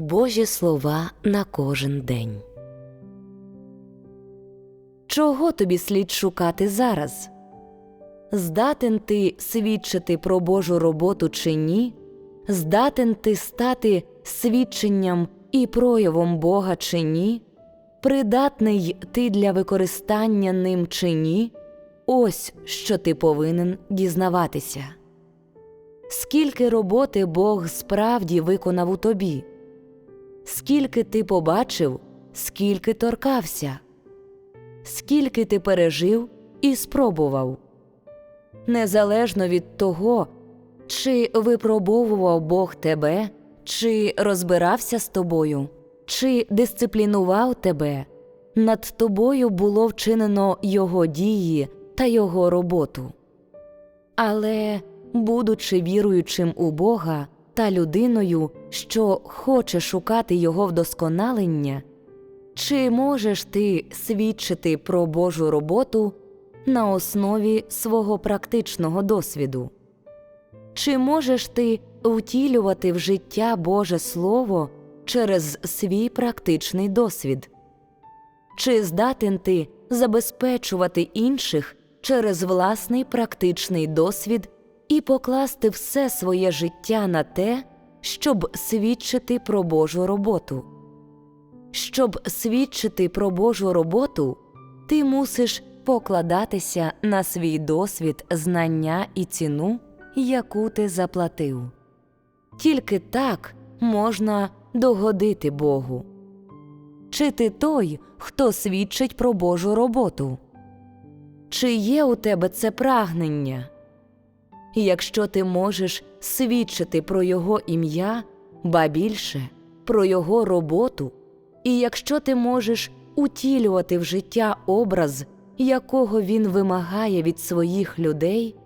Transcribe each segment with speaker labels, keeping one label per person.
Speaker 1: Божі слова на кожен день. Чого тобі слід шукати зараз? Здатен ти свідчити про Божу роботу чи ні? Здатен ти стати свідченням і проявом Бога чи ні? Придатний ти для використання ним чи ні? Ось що ти повинен дізнаватися. Скільки роботи Бог справді виконав у тобі? Скільки ти побачив, скільки торкався, скільки ти пережив і спробував. Незалежно від того, чи випробовував Бог тебе, чи розбирався з тобою, чи дисциплінував тебе, над тобою було вчинено Його дії та Його роботу. Але, будучи віруючим у Бога та людиною, що хоче шукати Його вдосконалення, чи можеш ти свідчити про Божу роботу на основі свого практичного досвіду? Чи можеш ти втілювати в життя Боже Слово через свій практичний досвід? Чи здатен ти забезпечувати інших через власний практичний досвід і покласти все своє життя на те, щоб свідчити про Божу роботу? Щоб свідчити про Божу роботу, ти мусиш покладатися на свій досвід, знання і ціну, яку ти заплатив. Тільки так можна догодити Богу. Чи ти той, хто свідчить про Божу роботу? Чи є у тебе це прагнення? Якщо ти можеш свідчити про Його ім'я, ба більше про Його роботу, і якщо ти можеш утілювати в життя образ, якого він вимагає від своїх людей,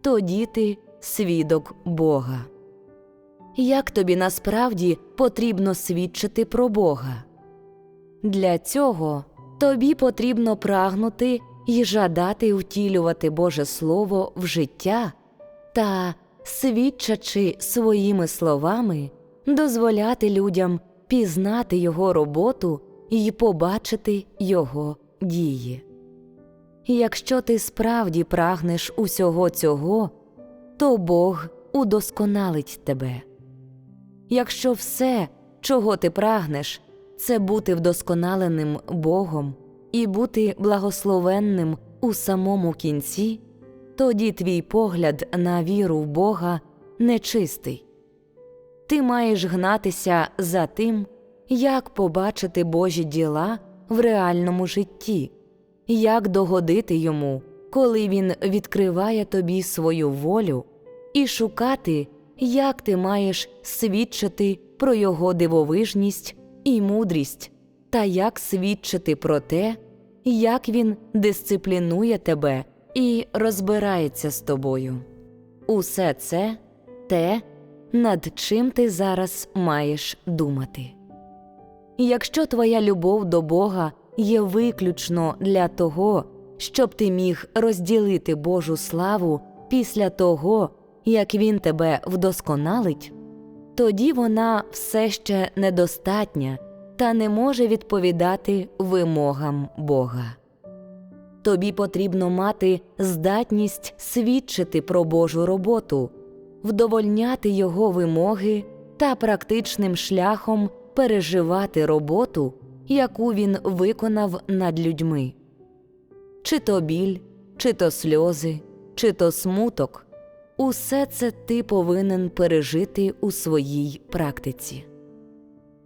Speaker 1: тоді ти свідок Бога. Як тобі насправді потрібно свідчити про Бога? Для цього тобі потрібно прагнути і жадати втілювати Боже Слово в життя та, свідчачи своїми словами, дозволяти людям пізнати Його роботу і побачити Його дії. Якщо ти справді прагнеш усього цього, то Бог удосконалить тебе. Якщо все, чого ти прагнеш, це бути вдосконаленим Богом і бути благословенним у самому кінці, тоді твій погляд на віру в Бога нечистий. Ти маєш гнатися за тим, як побачити Божі діла в реальному житті, як догодити йому, коли він відкриває тобі свою волю, і шукати, як ти маєш свідчити про його дивовижність і мудрість, та як свідчити про те, як він дисциплінує тебе і розбирається з тобою. Усе це те, над чим ти зараз маєш думати. Якщо твоя любов до Бога є виключно для того, щоб ти міг розділити Божу славу після того, як Він тебе вдосконалить, тоді вона все ще недостатня та не може відповідати вимогам Бога. Тобі потрібно мати здатність свідчити про Божу роботу, вдовольняти Його вимоги та практичним шляхом переживати роботу, яку він виконав над людьми. Чи то біль, чи то сльози, чи то смуток усе це ти повинен пережити у своїй практиці.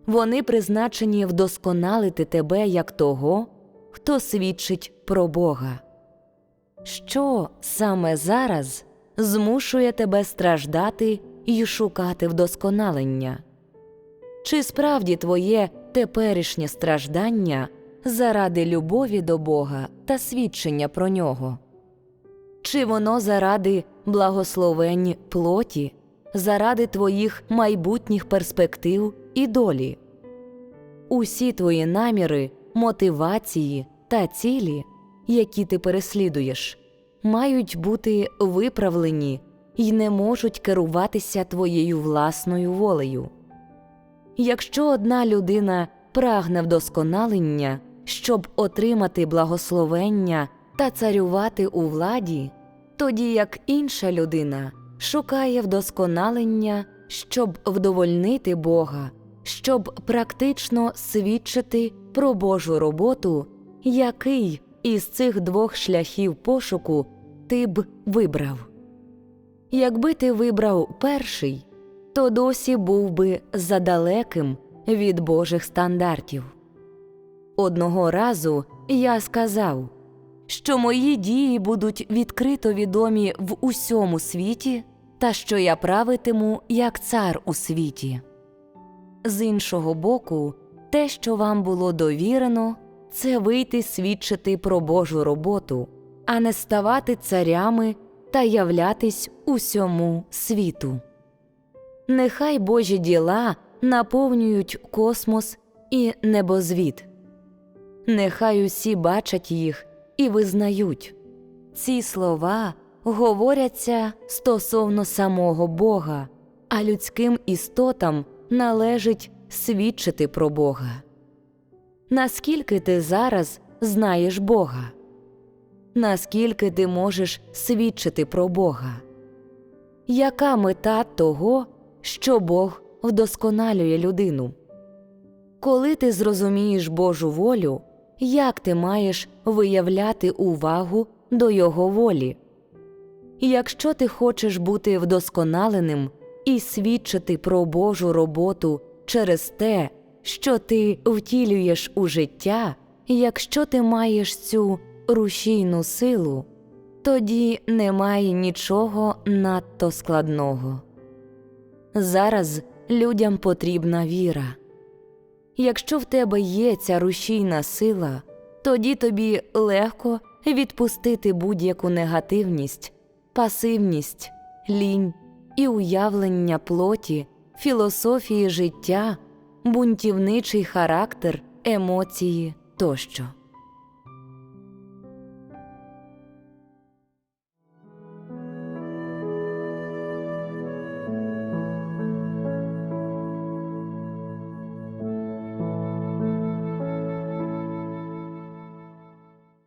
Speaker 1: Вони призначені вдосконалити тебе як того, хто свідчить про Бога. Що саме зараз змушує тебе страждати і шукати вдосконалення? Чи справді твоє теперішнє страждання заради любові до Бога та свідчення про нього? Чи воно заради благословень плоті, заради твоїх майбутніх перспектив і долі? Усі твої наміри, мотивації та цілі, які ти переслідуєш, мають бути виправлені і не можуть керуватися твоєю власною волею. Якщо одна людина прагне вдосконалення, щоб отримати благословення та царювати у владі, тоді як інша людина шукає вдосконалення, щоб вдовольнити Бога, щоб практично свідчити про Божу роботу, який із цих двох шляхів пошуку ти б вибрав. Якби ти вибрав перший, то досі був би задалеким від Божих стандартів. Одного разу я сказав, що мої дії будуть відкрито відомі в усьому світі, та що я правитиму як цар у світі. З іншого боку, те, що вам було довірено, це вийти свідчити про Божу роботу, а не ставати царями та являтись усьому світу. Нехай Божі діла наповнюють космос і небозвід. Нехай усі бачать їх і визнають. Ці слова говоряться стосовно самого Бога, а людським істотам належить свідчити про Бога. Наскільки ти зараз знаєш Бога? Наскільки ти можеш свідчити про Бога? Яка мета того, що Бог вдосконалює людину? Коли ти зрозумієш Божу волю, як ти маєш виявляти увагу до Його волі? Якщо ти хочеш бути вдосконаленим і свідчити про Божу роботу через те, що ти втілюєш у життя, якщо ти маєш цю рушійну силу, тоді немає нічого надто складного. Зараз людям потрібна віра. Якщо в тебе є ця рушійна сила, тоді тобі легко відпустити будь-яку негативність, пасивність, лінь і уявлення плоті, філософії життя, бунтівничий характер, емоції тощо.